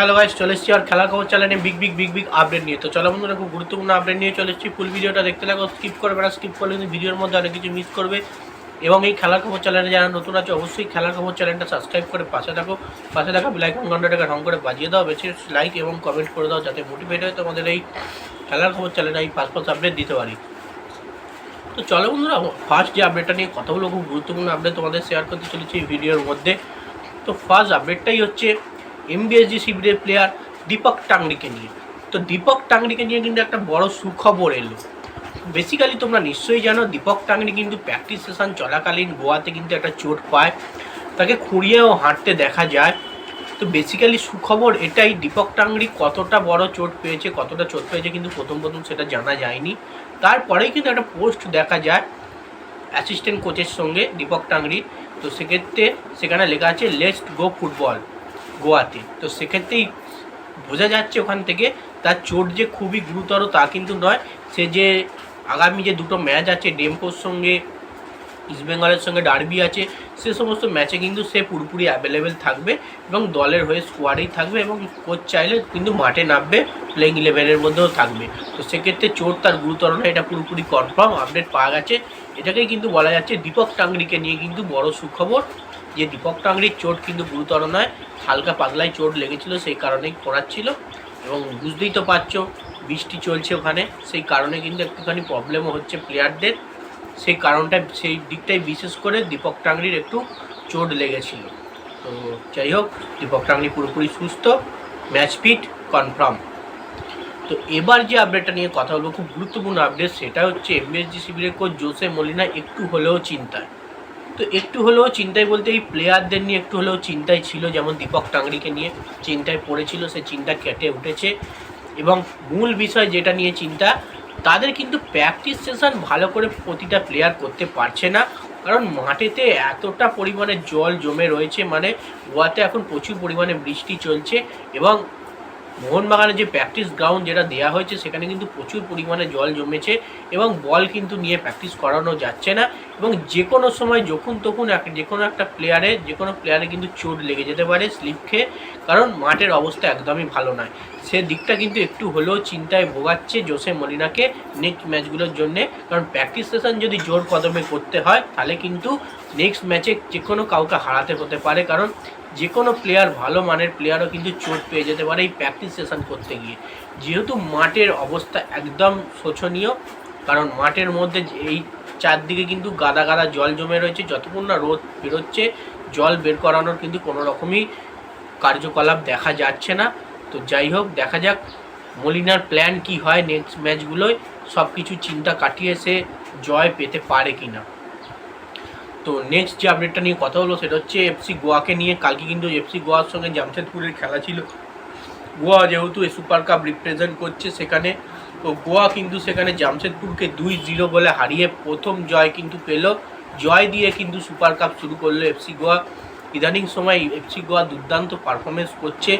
Hello guys চলে এসেছি আর খেলার খবর চ্যানেলে big big big big update নিয়ে। তো চলো বন্ধুরা, খুব গুরুত্বপূর্ণ আপডেট নিয়ে চলে এসেছি। ফুল ভিডিওটা দেখতে লাগো স্কিপ করবে না স্কিপ করলে কিন্তু ভিডিওর মধ্যে অনেক কিছু মিস করবে। এবং এই খেলার খবর চ্যানেলে যারা নতুন আছে, অবশ্যই খেলার খবর চ্যানেলটা সাবস্ক্রাইব করে পাশে থাকো। পাশে থাকা বেলাইকন ঘন্টাটাকে ঢং করে বাজিয়ে দাও, বেশি লাইক এবং কমেন্ট করে দাও, যাতে মোটিভেট হয় তোমাদের এই খেলার খবর চ্যানেলে এই পাঁচ পাঁচ আপডেট দিতে পারি। তো চলো বন্ধুরা ফার্স্ট যে আপডেটটা নিয়ে কথা বলব, খুব গুরুত্বপূর্ণ আপডেট তোমাদের শেয়ার করতে চলেছি এই ভিডিওর মধ্যে। তো ফার্স্ট আপডেটটাই হচ্ছে এমবিএসজি শিবিরের প্লেয়ার দীপক টাংরিকে নিয়ে। তো দীপক টাংরিকে নিয়ে কিন্তু একটা বড় সুখবর এলো। বেসিক্যালি তোমরা নিশ্চয়ই জানো দীপক টাংরি কিন্তু প্র্যাকটিস সেশন চলাকালীন গোয়াতে কিন্তু একটা চোট পায়। তাকে খুঁড়িয়েও হাঁটতে দেখা যায়। তো বেসিক্যালি সুখবর এটাই দীপক টাংরি কতটা বড় চোট পেয়েছে, কতটা চোট পেয়েছে কিন্তু প্রথম প্রথম সেটা জানা যায়নি। তারপরেই কিন্তু একটা পোস্ট দেখা যায় অ্যাসিস্ট্যান্ট কোচের সঙ্গে দীপক টাংরি তো সেক্ষেত্রে সেখানে লেখা আছে লেটস গো ফুটবল গোয়াতে। তো সেক্ষেত্রেই বোঝা যাচ্ছে ওখান থেকে, তার চোট যে খুবই গুরুতর তা কিন্তু নয়। সে যে আগামী যে দুটো ম্যাচ আছে, ডেম্পোর সঙ্গে ইস্টবেঙ্গলের সঙ্গে ডার্বি আছে, সে সমস্ত ম্যাচে কিন্তু সে পুরোপুরি অ্যাভেলেবেল থাকবে এবং দলের হয়ে স্কোয়াডেই থাকবে এবং কোচ চাইলে কিন্তু মাঠে নামবে প্লেইং ইলেভেনের মধ্যেও থাকবে। তো সেক্ষেত্রে চোট তার গুরুতর নয়, এটা পুরোপুরি কনফার্ম আপডেট পাওয়া গেছে। এটাকেই কিন্তু বলা যাচ্ছে দীপক টাংরিকে নিয়ে কিন্তু বড় সুখবর। যে দীপক টাংরির চোট কিন্তু গুরুতর নয়, হালকা পাতলায় চোট লেগেছিল, সেই কারণেই পড়াচ্ছিল। এবং বুঝতেই তো পারছ, বৃষ্টি চলছে ওখানে, সেই কারণে কিন্তু একটুখানি প্রবলেমও হচ্ছে প্লেয়ারদের সেই কারণটা সেই দিকটাই বিশেষ করে দীপক টাংরির একটু চোট লেগেছিল। তো যাই হোক, দীপক টাংরি পুরোপুরি সুস্থ ম্যাচ ফিট কনফার্ম তো এবার যে আপডেটটা নিয়ে কথা বলব, খুব গুরুত্বপূর্ণ আপডেট সেটা হচ্ছে এমবিএসজি শিবিরের কোচ জোসে মলিনা একটু হলেও চিন্তায়। তো একটু হলেও চিন্তায় বলতে এই প্লেয়ারদের নিয়ে একটু হলেও চিন্তায় ছিল, যেমন দীপক টাংরিকে নিয়ে। চিন্তায় পড়েছিল, সে চিন্তা কেটে উঠেছে। এবং মূল বিষয় যেটা নিয়ে চিন্তা, তাদের কিন্তু প্র্যাকটিস সেশন ভালো করে প্রতিটা প্লেয়ার করতে পারছে না। কারণ মাঠেতে এতটা পরিমাণে জল জমে রয়েছে মানে গোয়াতে এখন প্রচুর পরিমাণে বৃষ্টি চলছে। এবং মোহনবাগানের যে প্র্যাকটিস গ্রাউন্ড যেটা দেওয়া হয়েছে, সেখানে কিন্তু প্রচুর পরিমাণে জল জমেছে এবং বল কিন্তু নিয়ে প্র্যাকটিস করানো যাচ্ছে না। এবং যে কোনো সময় যখন তখন এক যে কোনো একটা প্লেয়ারে যে কোনো প্লেয়ারে কিন্তু চোট লেগে যেতে পারে স্লিপ খেয়ে, কারণ মাঠের অবস্থা একদমই ভালো নয়। সে দিকটা কিন্তু একটু হলেও চিন্তায় ভোগাচ্ছে জোসে মলিনাকে নেক্সট ম্যাচগুলোর জন্যে। কারণ প্র্যাকটিস সেশন যদি জোর কদমে করতে হয়, তাহলে কিন্তু নেক্সট ম্যাচে যে কোনো কাউকে হারাতে হতে পারে। কারণ যে কোনো প্লেয়ার ভালো মানের প্লেয়ারও কিন্তু চোট পেয়ে যেতে পারে এই প্র্যাকটিস সেশন করতে গিয়ে। যেহেতু মাঠের অবস্থা একদম শোচনীয়, কারণ মাঠের মধ্যে এই চারদিকে কিন্তু গাদা গাদা জল জমে রয়েছে, যতক্ষণ না রোদ বেরোচ্ছে, জল বের করানোর কিন্তু কোনো রকমই কার্যকলাপ দেখা যাচ্ছে না। তো যাই হোক, দেখা যাক মলিনার প্ল্যান কি হয় নেক্সট ম্যাচগুলোয় সব কিছু চিন্তা কাটিয়ে সে জয় পেতে পারে কি না তো নেক্সট যে আপডেটটা নিয়ে কথা হলো সেটা হচ্ছে এফসি গোয়াকে নিয়ে, কালকে কিন্তু এফসি গোয়ার সঙ্গে জামশেদপুরের খেলা ছিল। গোয়া যেহেতু সুপার কাপ রিপ্রেজেন্ট করছে সেখানে, তো গোয়া কিন্তু সেখানে জামশেদপুরকে দুই জিরো বলে হারিয়ে প্রথম জয় কিন্তু পেল। জয় দিয়ে কিন্তু সুপার কাপ শুরু করল এফসি গোয়া। ইদানিং সময় এফসি গোয়া দুর্দান্ত পারফরমেন্স করছে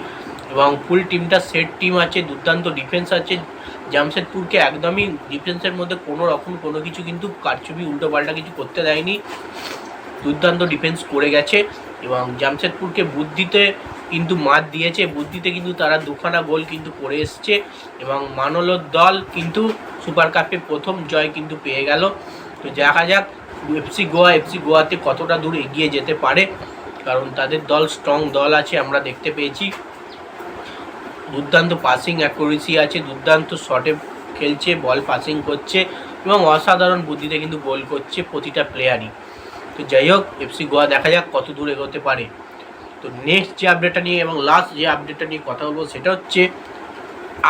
এবং ফুল টিমটা সেট টিম আছে, দুর্দান্ত ডিফেন্স আছে। জামশেদপুরকে একদমই ডিফেন্সের মধ্যে কোনো রকম কোনো কিছু কিন্তু কারচুপি উল্টোপাল্টা কিছু করতে দেয়নি। দুর্দান্ত ডিফেন্স করে গেছে এবং জামশেদপুরকে বুদ্ধিতে কিন্তু মাত দিয়েছে। বুদ্ধিতে কিন্তু তারা দুখানা গোল কিন্তু করে এসছে এবং মানলোর দল কিন্তু সুপার কাপে প্রথম জয় কিন্তু পেয়ে গেল। তো দেখা যাক এফসি গোয়া, এফসি গোয়াতে কতটা দূর এগিয়ে যেতে পারে, কারণ তাদের দল স্ট্রং দল আছে আমরা দেখতে পেয়েছি। দুর্দান্ত পাসিং অ্যাকুরেসি আছে, দুর্দান্ত শটে খেলছে বল পাসিং করছে এবং অসাধারণ বুদ্ধিতে কিন্তু গোল করছে প্রতিটা প্লেয়ারই তো যাই হোক এফসি গোয়া দেখা যাক কত দূর এগোতে পারে। তো নেক্সট যে আপডেটটা নিয়ে এবং লাস্ট যে আপডেটটা নিয়ে কথা বলব, সেটা হচ্ছে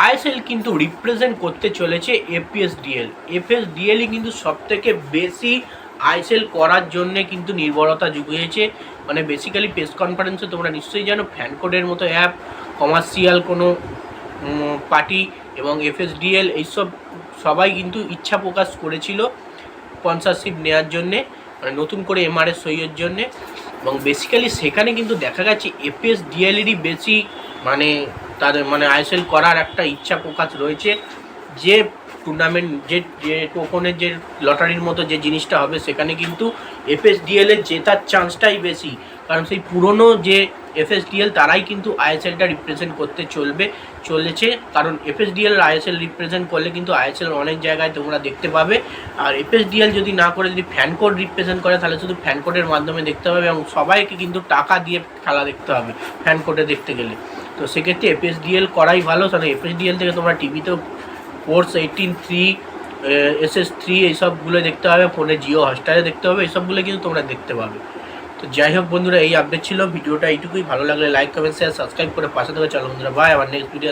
আইএসএল কিন্তু রিপ্রেজেন্ট করতে চলেছে এপিএস ডিএল এপিএস ডিএলই কিন্তু সব থেকে বেশি আইএসএল করার জন্যে কিন্তু নির্ভরতা জুগিয়েছে। মানে বেসিক্যালি প্রেস কনফারেন্সে তোমরা নিশ্চয়ই জানো ফ্যান কোডের মতো অ্যাপ কমার্শিয়াল কোনো পার্টি এবং এফএস এফএসডিএল এইসব সবাই কিন্তু ইচ্ছা প্রকাশ করেছিল স্পন্সরশিপ নেওয়ার জন্যে। মানে নতুন করে এমআরএস সইয়ের জন্যে। এবং বেসিক্যালি সেখানে কিন্তু দেখা গেছে এপিএস ডিএলইডি বেশি মানে তাদের মানে আইএসএল করার একটা ইচ্ছা প্রকাশ রয়েছে। যে টুর্নামেন্ট যে যে টোকনের যে লটারির মতো যে জিনিসটা হবে, সেখানে কিন্তু এপিএস ডিএলএ জেতার চান্সটাই বেশি। কারণ সেই পুরনো যে এফএসডিএল তারাই কিন্তু আইএসএলটা রিপ্রেজেন্ট করতে চলবে, চলেছে। কারণ এফএসডিএল আর আইএসএল রিপ্রেজেন্ট করলে কিন্তু আইএসএল অনেক জায়গায় তোমরা দেখতে পাবে। আর এফএসডিএল যদি না করে যদি ফ্যান কোড রিপ্রেজেন্ট করে, তাহলে শুধু ফ্যান কোডের মাধ্যমে দেখতে হবে এবং সবাইকে কিন্তু টাকা দিয়ে খেলা দেখতে হবে ফ্যান কোডে দেখতে গেলে। তো সেক্ষেত্রে এফএসডিএল করাই ভালো। কারণ এফএসডিএল থেকে তোমরা টিভিতেও force eighteen three S S three এইসবগুলো দেখতে হবে ফোনে জিও হটস্টারে দেখতে হবে এইসবগুলো কিন্তু তোমরা দেখতে পাবে। তো যাই হোক বন্ধুরা, এই আপডেট ছিল। ভিডিওটা এইটুকুই। ভালো লাগলে লাইক কমেন্ট শেয়ার সাবস্ক্রাইব করে পাশে থেকে চলো বন্ধুরা। বাই আবার নেক্সট ভিডিও